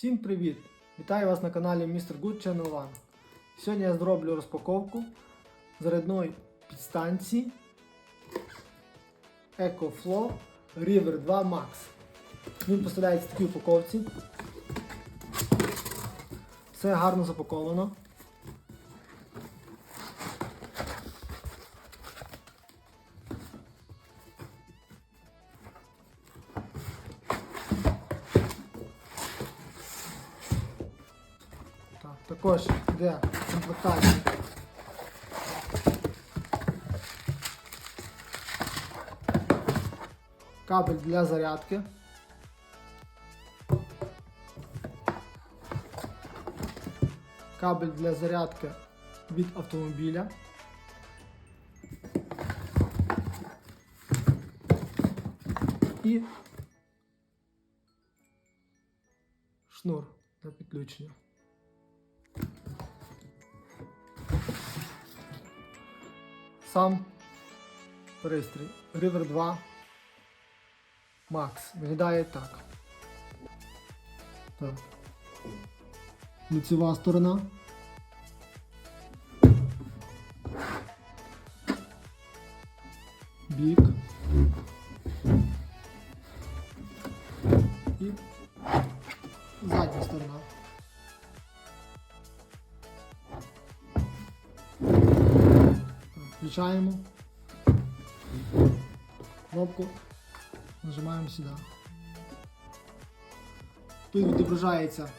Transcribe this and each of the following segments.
Всім привіт! Вітаю вас на каналі Mr. Good Channel One. Сьогодні я зроблю розпаковку зарядної підстанції EcoFlow River 2 Max. Він поставляється в такій упаковці. Все гарно запаковано. Також йде комплектація. Кабель для зарядки. Кабель для зарядки від автомобіля. І шнур для підключення. Сам пристрій River 2 Max виглядає так. Так. Лицева сторона. Бік. І задня сторона. Включаємо. Кнопку нажимаємо сюди. Тут відображається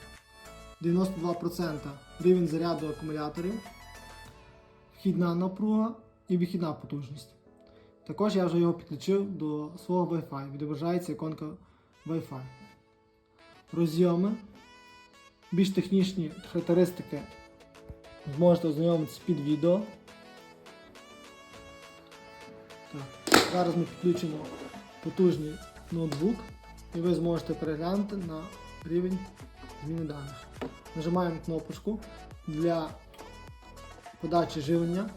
92% рівень заряду акумуляторів, вхідна напруга і вихідна потужність. Також я вже його підключив до свого Wi-Fi. Відображається іконка Wi-Fi. Розйоми. Більш технічні характеристики зможете ознайомитися під відео. Так. Зараз ми підключимо потужний ноутбук і ви зможете переглянути на рівень зміни даних. Нажимаємо кнопочку для подачі живлення.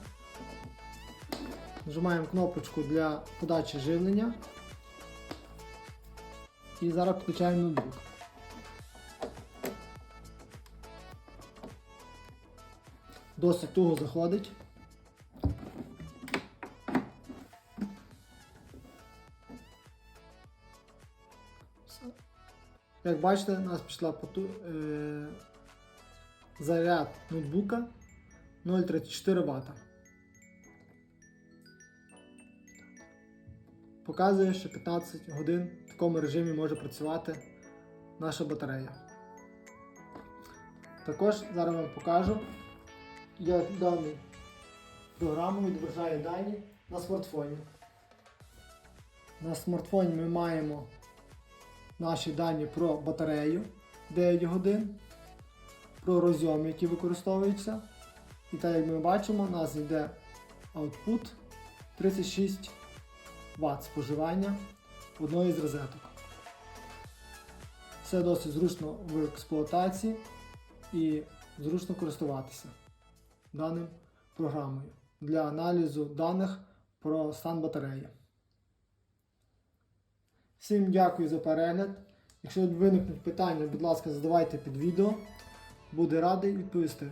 Нажимаємо кнопочку для подачі живлення. І зараз підключаємо ноутбук. Досить туго заходить. Як бачите, у нас пішла поту... е... заряд ноутбука 0,34 Вт. Показує, що 15 годин в такому режимі може працювати наша батарея. Також зараз вам покажу, як даний програма відображає дані на смартфоні. На смартфоні ми маємо наші дані про батарею 9 годин, про розйом, який використовується. І так як ми бачимо, у нас йде output 36 Вт споживання одної з розеток. Все досить зручно в експлуатації і зручно користуватися даним програмою для аналізу даних про стан батареї. Всім дякую за перегляд. Якщо виникнуть питання, будь ласка, задавайте під відео. Буду радий відповісти.